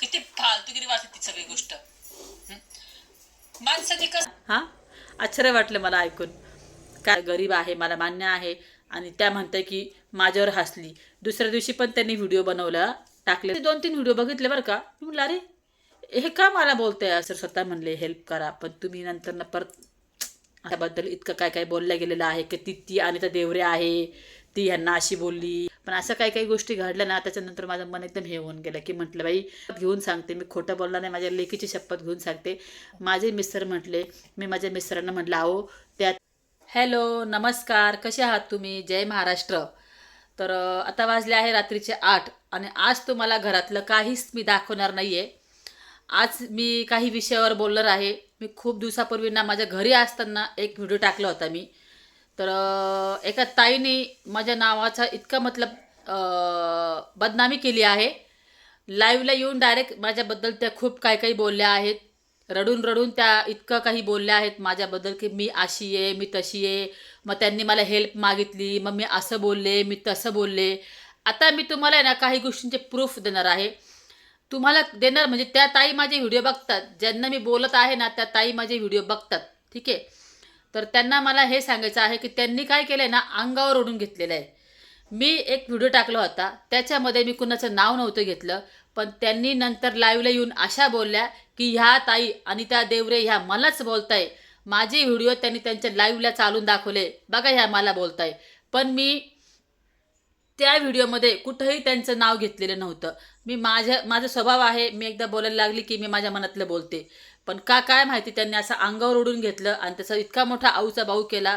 किती फालतुगिरी वाटते ती सगळी गोष्ट. माणसाने कस हा? आश्चर्य वाटलं मला ऐकून. काय गरीब आहे मला मान्य आहे. आणि त्या म्हणते की माझ्यावर हसली. दुसऱ्या दिवशी पण त्यांनी व्हिडिओ बनवला टाकले. दोन तीन व्हिडिओ बघितले बरं का. मी म्हटलं अरे हे का मला बोलतंय असं स्वतः म्हणले हेल्प करा पण तुम्ही नंतर ना परत त्याबद्दल इतकं काय काय बोलल्या गेलेलं आहे की ती ती आणि त्या देवरे आहे. ती ह्यांना अशी बोलली. पण असं काही काही गोष्टी घडल्या ना त्याच्यानंतर माझं मन एकदम हे होऊन गेलं की म्हटलं बाई घेऊन सांगते मी खोटं बोलणार नाही माझ्या लेकीची शपथ घेऊन सांगते. माझे मिस्टर म्हटले मी माझ्या मिस्टरांना म्हटलं आहो त्यात हॅलो नमस्कार कसे आहात तुम्ही? जय महाराष्ट्र. तर आता वाजले आहे रात्रीचे आठ आणि आज तुम्हाला घरातलं काहीच मी दाखवणार नाही आहे आज मी काही विषयावर बोलणार आहे. मी खूप दिवसापूर्वी ना माझ्या घरी असताना एक व्हिडिओ टाकला होता मी. तर एका ताईने माझ्या नावाचा इतका मतलब बदनामी केली आहे. लाईव्हला येऊन डायरेक्ट माझ्याबद्दल त्या खूप काय काही बोलल्या आहेत. रडून रडून त्या इतकं काही बोलल्या आहेत माझ्याबद्दल की मी अशी आहे मी तशी आहे. मग त्यांनी मला हेल्प मागितली. मग मी असं बोलले मी तसं बोलले. आता मी तुम्हाला आहे ना काही गोष्टींचे प्रूफ देणार आहे. तुम्हाला देणार म्हणजे त्या ताई माझे व्हिडिओ बघतात. ज्यांना मी बोलत आहे ना त्या ताई माझे व्हिडिओ बघतात. ठीक आहे? तर त्यांना मला हे सांगायचं आहे की त्यांनी काय केलं आहे ना अंगावर ओढून घेतलेलं आहे. मी एक व्हिडिओ टाकला होता. त्याच्यामध्ये मी कुणाचं नाव नव्हतं घेतलं पण त्यांनी नंतर लाईव्हला येऊन अशा बोलल्या की ह्या ताई आणि त्या देवरे ह्या मलाच बोलताय. माझे व्हिडिओ त्यांनी त्यांच्या लाईव्हला चालून दाखवले. बघा ह्या मला बोलताय. पण मी त्या व्हिडिओमध्ये कुठंही त्यांचं नाव घेतलेलं नव्हतं. मी माझ्या माझा स्वभाव आहे मी एकदा बोलायला लागली की मी माझ्या मनातलं बोलते. पण का काय माहिती त्यांनी असं अंगावर ओढून घेतलं आणि त्याचा इतका मोठा आऊचा भाऊ केला.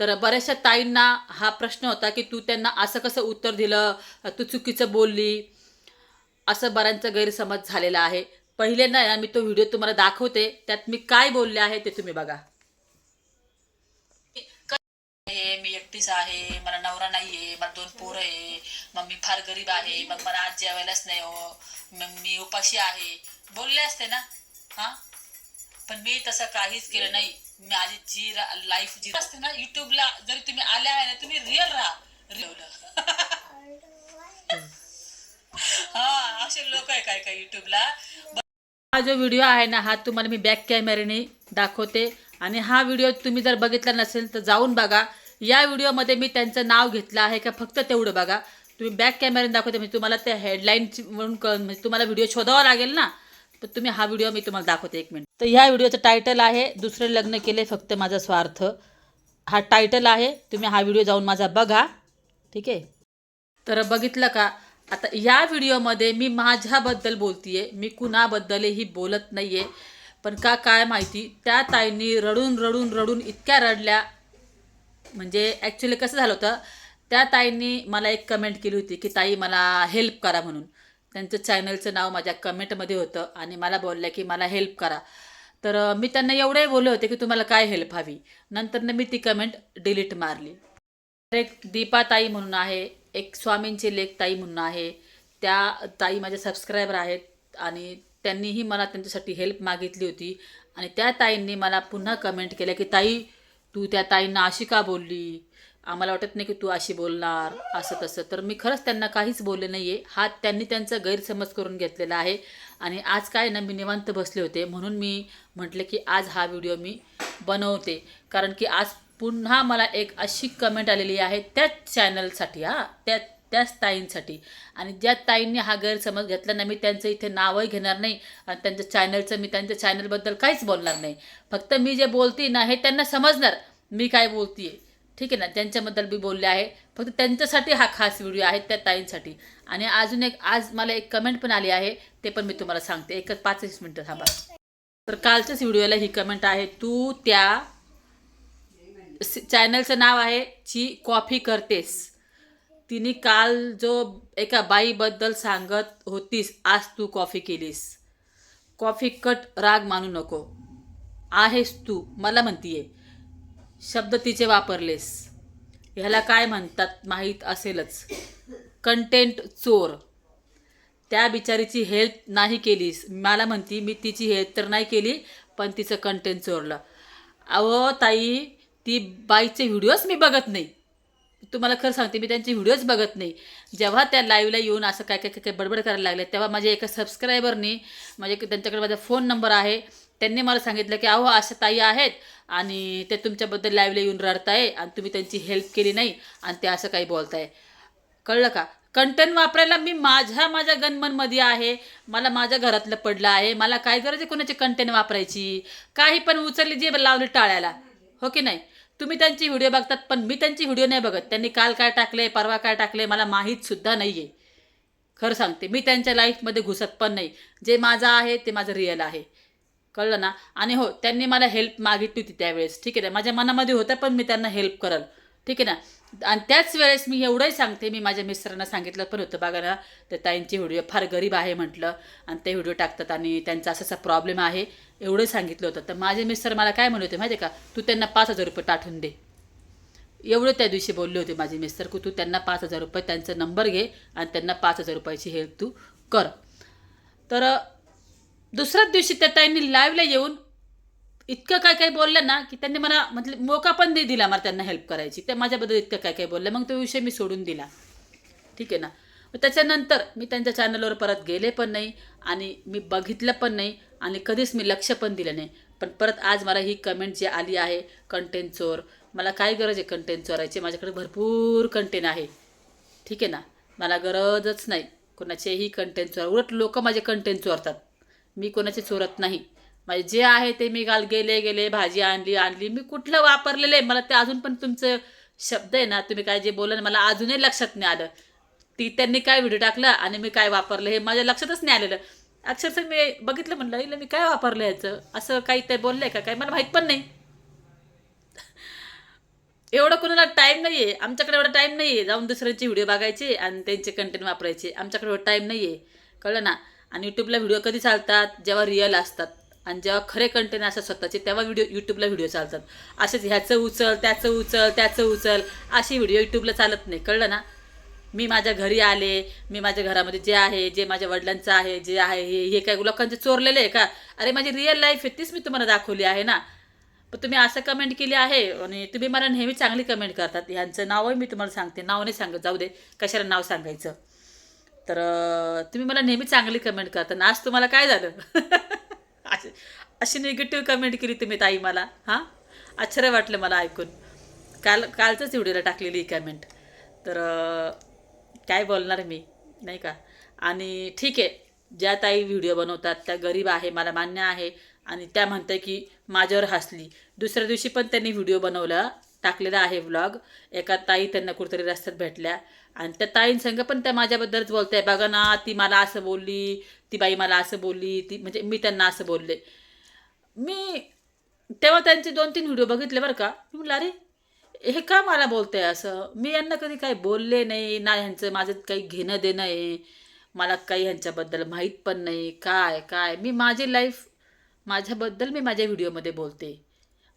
तर बऱ्याचशा ताईंना हा प्रश्न होता की तू त्यांना असं कसं उत्तर दिलं? तू चुकीचं बोलली? असं बऱ्यांचा गैरसमज झालेला आहे. पहिल्यांदा ना मी तो व्हिडिओ तुम्हाला दाखवते. त्यात मी काय बोलले आहे ते तुम्ही बघा. मी एकटीच आहे मला नवरा नाहीये मला दोन पोरं आहे मग मी फार गरीब आहे मग मला आज जेवायलाच नाही हो. मग मी उपाशी आहे. बोलले असते ना? हा? पण मी तसं काहीच केलं नाही. माझी जी लाईफ जी असते ना युट्यूबला जरी तुम्ही आल्या आहे ना तुम्ही रिअल राहा. रिअल हा असे लोक आहे काय काय युट्यूबला हा जो व्हिडिओ आहे ना हा तुम्हाला मी बॅक कॅमेऱ्याने दाखवते. आणि हा व्हिडिओ तुम्ही जर बघितला नसेल तर जाऊन बघा. या व्हिडिओमध्ये मी त्यांचं नाव घेतलं आहे का फक्त तेवढं बघा. तुम्ही बॅक कॅमेऱ्याने दाखवते म्हणजे तुम्हाला त्या हेडलाईन म्हणून म्हणजे तुम्हाला व्हिडिओ शोधावा लागेल ना. तर तुम्ही हा व्हिडिओ मी तुम्हाला दाखवते एक मिनिट. तर ह्या व्हिडिओचं टायटल आहे दुसरे लग्न केले फक्त माझा स्वार्थ. हा टायटल आहे तुम्ही हा व्हिडिओ जाऊन माझा बघा. ठीक आहे? तर बघितलं का? आता या व्हिडिओमध्ये मी माझ्याबद्दल बोलतीये मी कुणाबद्दलही बोलत नाहीये. पण का काय माहिती त्या ताईंनी रडून रडून रडून इतक्या रडल्या. म्हणजे ॲक्च्युली कसं झालं होतं त्या ताईंनी मला एक कमेंट केली होती की ताई मला हेल्प करा म्हणून. त्यांचं चॅनलचं नाव माझ्या कमेंटमध्ये होतं आणि मला बोलल्या की मला हेल्प करा. तर मी त्यांना एवढे बोलले होते की तुम्हाला काय हेल्प हवी. नंतरनं मी ती कमेंट डिलीट मारली. एक दीपा ताई म्हणून आहे एक स्वामींची लेख ताई म्हणून आहे. त्या ताई माझ्या सबस्क्रायबर आहेत आणि त्यांनीही मला त्यांच्यासाठी हेल्प मागितली होती. आणि त्या ताईंनी मला पुन्हा कमेंट केलं की ताई तू त्या ताईंना अशी का बोलली? आम्हाला वाटत नाही की तू अशी बोलणार असं तसं. तर मी खरंच त्यांना काहीच बोलले नाही आहे हा त्यांनी त्यांचा गैरसमज करून घेतलेला आहे. आणि आज काय ना मी निवांत बसले होते. म्हणून मी म्हटले की आज हा व्हिडिओ मी बनवते. कारण की आज पुन्हा मला एक अशी कमेंट आलेली आहे त्याच चॅनलसाठी हा. त्या त्याच ताईंसाठी. आणि ज्या ताईंनी हा गैरसमज घेतला ना मी त्यांचं इथे नावही घेणार नाही. आणि त्यांच्या चॅनलचं मी त्यांच्या चॅनलबद्दल काहीच बोलणार नाही. फक्त मी जे बोलते ना हे त्यांना समजणार मी काय बोलते ठीक आहे ना? ज्यांच्याबद्दल मी बोलले आहे. फक्त त्यांच्यासाठी हा खास व्हिडिओ आहे त्या ताईंसाठी. आणि अजून एक आज मला एक कमेंट पण आली आहे. ते पण मी तुम्हाला सांगते. एकच पाचच मिनटं थांबा. तर कालच्याच व्हिडिओला ही कमेंट आहे. तू त्या चॅनलचं नाव आहे ची कॉफी करतेस. तिने काल जो एका बाईबद्दल सांगत होतीस आज तू कॉफी केलीस. कॉफी कट राग मानू नको. आहेस तू. मला म्हणतीये. शब्द तिचे वापरलेस. ह्याला काय म्हणतात माहीत असेलच. कंटेंट चोर. त्या बिचारीची हेल्प नाही केलीस. मला म्हणती मी तिची हेल्प तर नाही केली पण तिचं कंटेंट चोरलं. अहो ताई ती बाईचे व्हिडिओज मी बघत नाही. तुम्हाला खरं सांगते मी त्यांचे व्हिडिओज बघत नाही. जेव्हा त्या लाईव्हला येऊन असं काय काय काय काय बडबड करायला लागले तेव्हा माझ्या एका सबस्क्रायबरने माझ्या त्यांच्याकडे माझा फोन नंबर आहे. त्यांनी मला सांगितलं की अहो अशा ताई आहेत आणि ते तुमच्याबद्दल लाईव्हला येऊन रडताय आणि तुम्ही त्यांची हेल्प केली नाही आणि ते असं काही बोलताय. कळलं का? कंटेंट वापरायला मी माझ्या माझ्या गनमनमध्ये आहे मला माझ्या घरातलं पडलं आहे मला काय गरज आहे कोणाची कंटेंट वापरायची? काही पण उचलली जे लावली टाळ्याला. हो की नाही? तुम्ही त्यांची व्हिडिओ बघतात पण मी त्यांची व्हिडिओ नाही बघत. त्यांनी काल काय टाकले परवा काय टाकले मला माहीतसुद्धा नाही आहे खरं सांगते मी त्यांच्या लाईफमध्ये घुसत पण नाही. जे माझं आहे ते माझं रिअल आहे. कळलं ना? आणि हो त्यांनी मला हेल्प मागितली होती त्यावेळेस. ठीक आहे ना? माझ्या मनामध्ये होतं पण मी त्यांना हेल्प करल. ठीक आहे ना? आणि त्याच वेळेस मी एवढंही सांगते मी माझ्या मिस्टरांना सांगितलं पण होतं बघा ना तर ताईंची व्हिडिओ फार गरीब आहे म्हटलं. आणि ते व्हिडिओ टाकतात आणि त्यांचा असा असा प्रॉब्लेम आहे एवढं सांगितलं होतं. तर माझे मिस्टर मला काय म्हणत होते माहिती आहे का? तू त्यांना पाच हजार रुपये पाठवून दे. एवढं त्या दिवशी बोलले होते माझे मिस्टर की तू त्यांना पाच हजार रुपये त्यांचा नंबर घे आणि त्यांना पाच हजार रुपयाची हेल्प तू कर. तर दुसऱ्याच दिवशी त्या ताईंनी लाईव्हला येऊन इतकं काय काय बोललं ना की त्यांनी मला म्हटलं मोका पण नाही दिला मला त्यांना हेल्प करायची. त्या माझ्याबद्दल इतकं काय काय बोललं. मग तो विषय मी सोडून दिला. ठीक आहे ना? मग त्याच्यानंतर मी त्यांच्या चॅनलवर परत गेले पण नाही आणि मी बघितलं पण नाही आणि कधीच मी लक्ष पण दिलं नाही. पण परत आज मला ही कमेंट जी आली आहे कंटेंट चोर मला काय गरज आहे कंटेंट चोरायची माझ्याकडे भरपूर कंटेंट आहे. ठीक आहे ना? मला गरजच नाही कोणाचेही कंटेंट चोर उलट लोक माझे कंटेंट चोरतात मी कोणाची चोरत नाही. माझे जे आहे ते मी काल गेले गेले भाजी आणली आणली. मी कुठलं वापरलेलं आहे? मला ते अजून पण तुमचं शब्द आहे ना तुम्ही काय जे बोललं ना मला अजूनही लक्षात नाही आलं. ती त्यांनी काय व्हिडिओ टाकला आणि मी काय वापरलं हे माझ्या लक्षातच नाही आलेलं. अक्षरशः मी बघितलं म्हणलं इला मी काय वापरलं ह्याचं असं काही ते बोललंय का? काय मला माहीत पण नाही. एवढं कोणाला टाईम नाही आहे आमच्याकडे एवढा टाईम नाही आहे जाऊन दुसऱ्यांचे व्हिडिओ बघायचे आणि त्यांचे कंटेंट वापरायचे. आमच्याकडे एवढं टाईम नाही आहे कळलं ना? आणि यूट्यूबला व्हिडिओ कधी चालतात? जेव्हा रिअल असतात. आणि जेव्हा खरे कंटेंट असतात स्वतःचे तेव्हा व्हिडिओ यूट्यूबला व्हिडिओ चालतात. असेच ह्याचं उचल त्याचं उचल त्याचं उचल अशी व्हिडिओ यूट्यूबला चालत नाही. कळलं ना? मी माझ्या घरी आले मी माझ्या घरामध्ये जे आहे जे माझ्या वडिलांचं आहे जे आहे हे हे काय लोकांचे चोरलेले आहे का? अरे माझी रिअल लाईफ आहे तीच मी तुम्हाला दाखवली आहे ना? पण तुम्ही असं कमेंट केली आहे आणि तुम्ही मला नेहमी चांगली कमेंट करतात. ह्यांचं नावही मी तुम्हाला सांगते. नाव नाही सांगत. जाऊ दे. कशाला नाव सांगायचं? तर तुम्ही मला नेहमी चांगली कमेंट करता आणि आज तुम्हाला काय झालं? अशी अशी निगेटिव्ह कमेंट केली तुम्ही ताई मला. हां? आश्चर्य वाटलं मला ऐकून. काल कालचंच व्हिडिओला टाकलेली ही कमेंट तर काय बोलणार मी? नाही का? आणि ठीक आहे ज्या ताई व्हिडिओ बनवतात त्या गरीब आहे मला मान्य आहे. आणि त्या म्हणताय की माझ्यावर हसली. दुसऱ्या दिवशी पण त्यांनी व्हिडिओ बनवला टाकलेला आहे व्लॉग एका ताई त्यांना कुठेतरी रस्त्यात भेटल्या. आणि त्या ताईंसंग पण त्या माझ्याबद्दलच बोलत आहे बघा ना ती मला असं बोलली ती बाई मला असं बोलली ती म्हणजे मी त्यांना असं बोलले. मी तेव्हा त्यांचे दोन तीन व्हिडिओ बघितले बरं का. मी म्हटलं अरे हे का मला बोलतंय असं? मी यांना कधी काही बोलले नाही ना ह्यांचं माझं काही घेणं देणं आहे. मला काही ह्यांच्याबद्दल माहीत पण नाही. काय काय? मी माझी लाईफ माझ्याबद्दल मी माझ्या व्हिडिओमध्ये बोलते.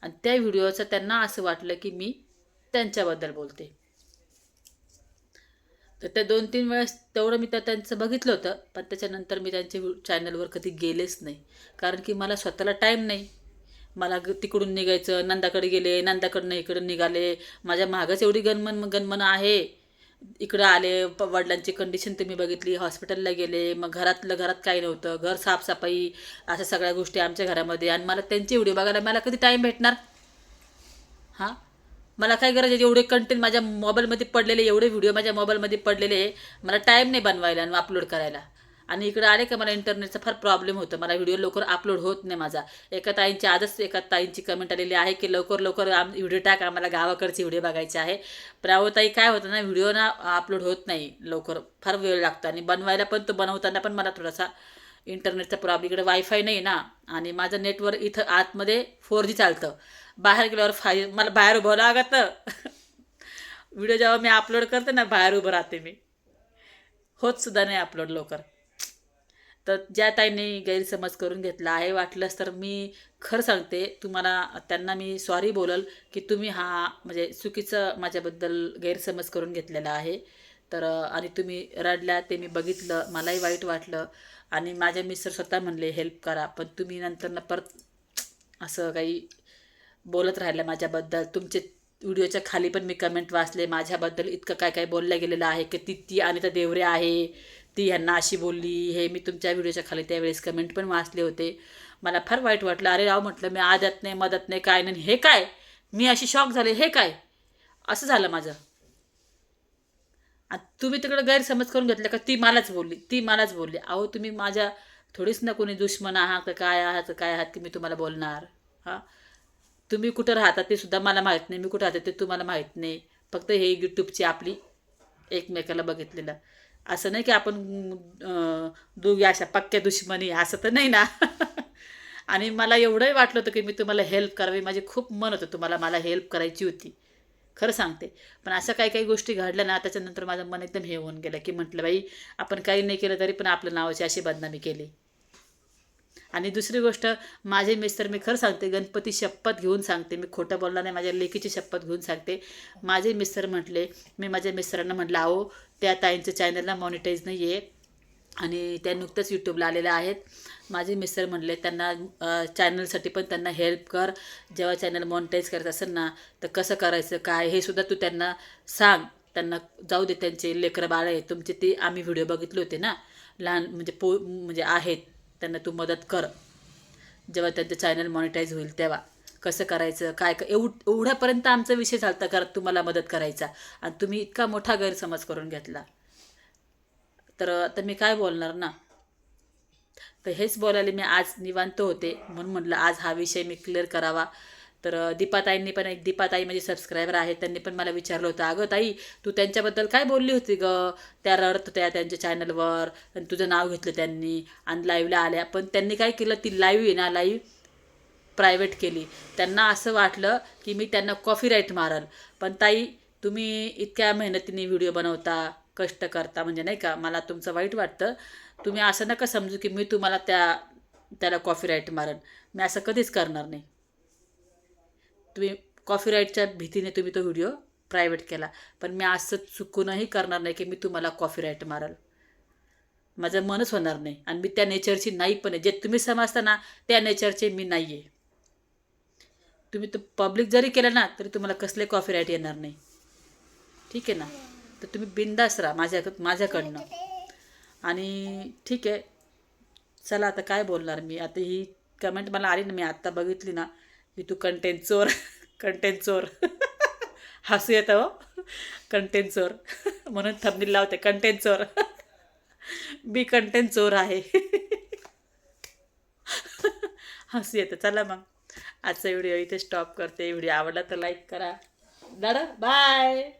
आणि त्या व्हिडिओचं त्यांना असं वाटलं की मी त्यांच्याबद्दल बोलते. तर त्या दोन तीन वेळेस तेवढं मी त्या त्यांचं बघितलं होतं पण त्याच्यानंतर मी त्यांच्या चॅनलवर कधी गेलेच नाही. कारण की मला स्वतःला टाईम नाही. मला ग- तिकडून निघायचं नंदाकडे गेले नंदाकडनं इकडं निघाले. माझ्या मागच एवढी गणमन गणमन आहे. इकडं आले वडिलांची कंडिशन तुम्ही बघितली. हॉस्पिटलला गेले मग घरातलं घरात काही नव्हतं. घर साफसफाई अशा सगळ्या गोष्टी आमच्या घरामध्ये. आणि मला त्यांची व्हिडिओ बघायला मला कधी टाईम भेटणार? हां? मला काय गरज आहे? एवढे कंटेंट माझ्या मोबाईलमध्ये पडलेले एवढे व्हिडिओ माझ्या मोबाईलमध्ये पडलेले आहे मला टाईम नाही बनवायला आणि अपलोड करायला. आणि इकडे आले का मला इंटरनेटचा फार प्रॉब्लेम होतो. मला व्हिडिओ लवकर अपलोड होत नाही माझा. एका ताईंची आजच एका ताईंची कमेंट आलेली आहे की लवकर लवकर आम व्हिडिओ टाक आम्हाला गावाकडचे व्हिडिओ बघायचे आहे. पण ताई काय होतं ना व्हिडिओ ना अपलोड होत नाही लवकर. फार वेळ लागतो आणि बनवायला पण तो बनवताना पण मला थोडासा इंटरनेटचा प्रॉब्लेम इकडे वायफाय नाही ना. आणि माझं नेटवर्क इथं आतमध्ये फोर जी चालतं. बाहेर गेल्यावर फाय मला बाहेर उभं लागतं व्हिडिओ जेव्हा मी अपलोड करते ना बाहेर उभं राहते मी. होत सुद्धा नाही अपलोड लवकर. तर ज्या ताईंनी गैरसमज करून घेतला आहे वाटलंच तर मी खरं सांगते तुम्हाला त्यांना मी सॉरी बोलल की तुम्ही हा म्हणजे चुकीचं माझ्याबद्दल गैरसमज करून घेतलेला आहे. तर आणि तुम्ही रडल्या ते मी बघितलं मलाही वाईट वाटलं. आणि माझे मिस्टर स्वतः म्हणले हेल्प करा. पण तुम्ही नंतर परत असं काही बोलत राहिलं माझ्याबद्दल. तुमचे व्हिडिओच्या खाली पण मी कमेंट वाचले. माझ्याबद्दल इतकं काय काय बोललं गेलेलं आहे की ती ती अनिता देवरे आहे. ती ह्यांना अशी बोलली. हे मी तुमच्या व्हिडिओच्या खाली त्यावेळेस कमेंट पण वाचले होते. मला फार वाईट वाटलं. अरे राव म्हटलं मी आदत नाही मदत नाही काय नाही. हे काय? मी अशी शॉक झाले. हे काय? असं झालं माझं. तुम्ही तिकडे गैरसमज करून घेतले का? ती मलाच बोलली ती मलाच बोलली. अहो तुम्ही माझ्या थोडीच ना कोणी दुश्मन आहात का? काय आहात काय आहात की मी तुम्हाला बोलणार. हां? तुम्ही कुठं राहता ते सुद्धा मला माहीत नाही. मी कुठं राहते ते तुम्हाला माहीत नाही. फक्त हे यूट्यूबची आपली एकमेकाला बघितलेलं. असं नाही की आपण दोघी अशा पक्क्या दुश्मनी असं तर नाही ना. आणि मला एवढंही वाटलं होतं की मी तुम्हाला हेल्प करावी. माझी खूप मन होतं तुम्हाला मला हेल्प करायची होती. खरं सांगते. पण असं काही काही गोष्टी घडल्या ना त्याच्यानंतर माझं मन एकदम हे होऊन गेलं की म्हटलं बाई आपण काही नाही केलं तरी पण आपल्या नावाची अशी बदनामी केली. आणि दुसरी गोष्ट माझे मिस्टर मी खरं सांगते गणपती शपथ घेऊन सांगते मी खोटं बोलला नाही माझ्या लेकीची शपथ घेऊन सांगते. माझे मिस्टर म्हटले मी माझ्या मिस्टरांना म्हटलं अहो त्या ताईंच्या चॅनलला मॉनिटाईज नाही आहे आणि त्या नुकतंच यूट्यूबला आलेल्या आहेत. माझे मिस्टर म्हणले त्यांना चॅनलसाठी पण त्यांना हेल्प कर. जेव्हा चॅनल मॉनिटाईज करत असेल ना तर कसं करायचं काय? हे सुद्धा तू त्यांना सांग. त्यांना जाऊ दे त्यांचे लेकरं बाळ आहे तुमचे ते आम्ही व्हिडिओ बघितले होते ना. लहान म्हणजे पो म्हणजे आहेत. त्यांना तू मदत कर. जेव्हा त्यांचं चॅनल मॉनिटाईज होईल तेव्हा. कसं करायचं काय क- एव एवढ्यापर्यंत आमचा विषय चालता करत तुम्हाला मदत करायचा? आणि तुम्ही इतका मोठा गैरसमज करून घेतला. तर आता मी काय बोलणार ना? तर हेच बोलायला मी आज निवांत होते. म्हणून म्हटलं आज हा विषय मी क्लिअर करावा. तर दीपाताईंनी पण एक दीपाताई माझी सबस्क्रायबर आहे त्यांनी पण मला विचारलं होतं अगं ताई तू त्यांच्याबद्दल काय बोलली होती ग? त्या रडत होत्या त्यांच्या चॅनलवर आणि तुझं नाव घेतलं त्यांनी आणि लाईव्हला आल्या. पण त्यांनी काय केलं ती लाईव्ह आहे ना लाईव्ह प्रायव्हेट केली. त्यांना असं वाटलं की मी त्यांना कॉफी राईट मारल. पण ताई तुम्ही इतक्या मेहनतीने व्हिडिओ बनवता कष्ट करता म्हणजे नाही का मला तुमचं वाईट वाटतं. तुम्ही असं नका समजू की मी तुम्हाला त्या त्याला कॉफीराईट मारन. मी असं कधीच करणार नाही. तुम्ही कॉफीराईटच्या भीतीने तुम्ही तो व्हिडिओ प्रायव्हेट केला. पण मी असं चुकूनही करणार नाही की मी तुम्हाला कॉफीराईट मारल. माझं मनच होणार नाही. आणि मी त्या नेचरची नाही पण आहे. जे तुम्ही समजता ना त्या नेचरचे मी नाही आहे तुम्ही तो पब्लिक जरी केलं ना तरी तुम्हाला कसले कॉफीराईट येणार नाही. ठीक आहे ना? तर तुम्ही बिंदास राहा माझ्या माझ्याकडनं. आणि ठीक आहे. चला आता काय बोलणार मी? आता ही कमेंट मला आली ना मी आत्ता बघितली ना की तू कंटेंट चोर कंटेंट चोर. हसू येतं हो. कंटेंट चोर. म्हणून थंबनील लावते कंटेंट चोर. मी कंटेंट चोर आहे. हसू येतं. चला मग. आजचा व्हिडिओ इथे स्टॉप करते. व्हिडिओ आवडला तर लाईक करा. दादा बाय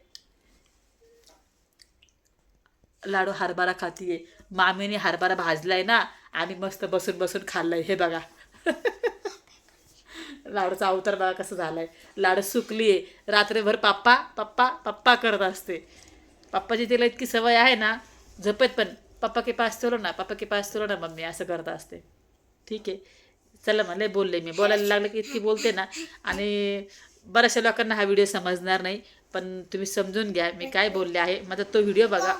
लाडू हरभरा खातीये. मामीने हरभरा भाजलाय ना आम्ही मस्त बसून बसून खाल्लाय. हे बघा. लाडूचा अवतार बघा कसं झालाय. लाडू सुकली आहे रात्रभर पप्पा पप्पा पप्पा करत असते. पप्पाची तिला इतकी सवय आहे ना झोपेत पण. पप्पा के पास चलो ना पप्पा के पास चलो ना मम्मी असं करत असते. ठीक आहे. चला म्हणले बोलले मी. बोलायला लागलं की इतकी बोलते ना. आणि बऱ्याचशा लोकांना हा व्हिडिओ समजणार नाही पण तुम्ही समजून घ्या मी काय बोलले आहे. माझा तो व्हिडिओ बघा.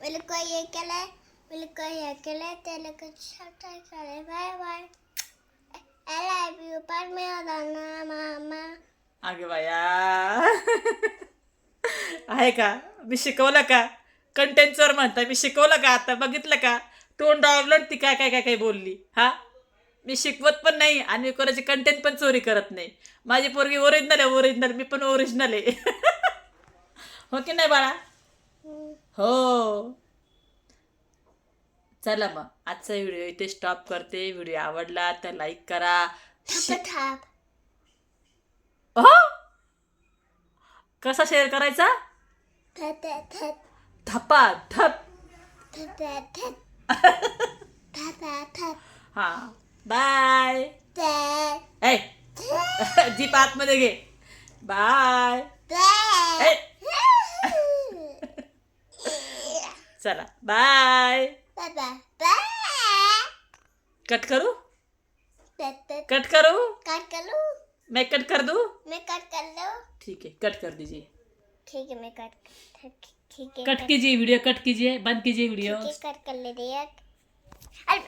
मेरे को ये केलंय मेरे को ये केलंय त्याला काय करे bye bye. I love you पण मी ना मामा अगे बाया. आहे का? मी शिकवलं का? कंटेंटवर म्हणता मी शिकवलं का आता? बघितलं का? तोंड डावलं ती काय काय काय काय बोलली? हा? मी शिकवत पण नाही आणि मी कोणाची कंटेंट पण चोरी करत नाही. माझी पोरगी ओरिजिनल आहे ओरिजिनल मी पण ओरिजिनल आहे. हो की नाही बाळा? हो. चला मग आजचा व्हिडिओ इथे स्टॉप करते. व्हिडिओ आवडला तर लाईक करा. हो? कसा शेअर करायचा? धपा. धप. हा. बाय जीप आतमध्ये घे. बाय चला बाय कट करू? कट करू? कट कर? मैं कट कर दूँ? मैं कट कर लूँ? ठीक है कट कर दीजिए। ठीक है मैं कट ठीक है कट कीजिए वीडियो कट कीजिए बंद कीजिए वीडियो कट कर ले अरे